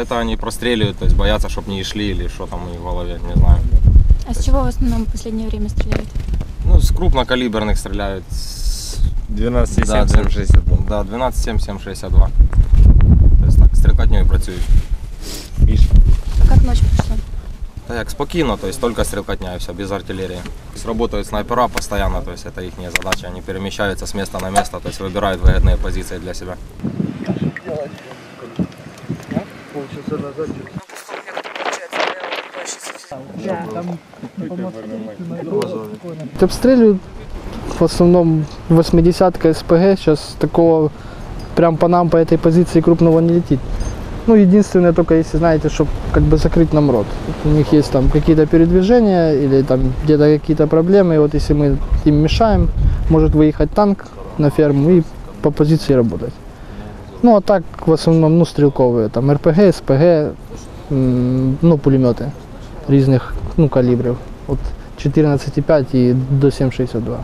есть это они простреливают, то есть боятся, чтобы не шли или что там у них в голове, не знаю. А с чего в основном в последнее время стреляют? Ну, с крупнокалиберных стреляют. с- 12,7, Да, 762. Да, 12, 7, 7, 62. То есть так, стрілкотнею працюють. Миша. А как ночь прошла? Та як спокійно, то есть только стрелкотня и все, без артиллерии. То есть работают снайпера постоянно, то есть это их задача, они перемещаются с места на место, то есть выбирают выгодные позиции для себя. Обстреливают в основном 80-ка СПГ. Сейчас такого прям по нам, по этой позиции крупного не летит. Ну, единственное, только если, знаете, чтобы как бы закрыть нам рот. У них есть там какие-то передвижения или там где-то какие-то проблемы. И вот если мы им мешаем, может выехать танк на ферму и по позиции работать. Ну, а так в основном, ну, стрелковые, там РПГ, СПГ, ну, пулемети різних ну, калібрів. От 14,5 і до 7,62.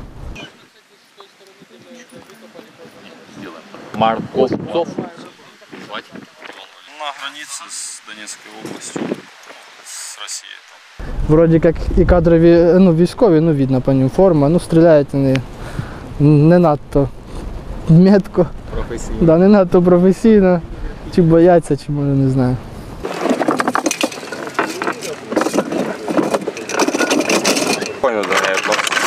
Марковцов. На границе с Донецкой областью, с Россией. Вроді як і кадрові, ну, військові, ну, видно по ним форма, ну, стріляють вони не надто метко. Професійно. Да, не надто професійно. Чи бояться, чи може не знаю. Понял, да, я просто.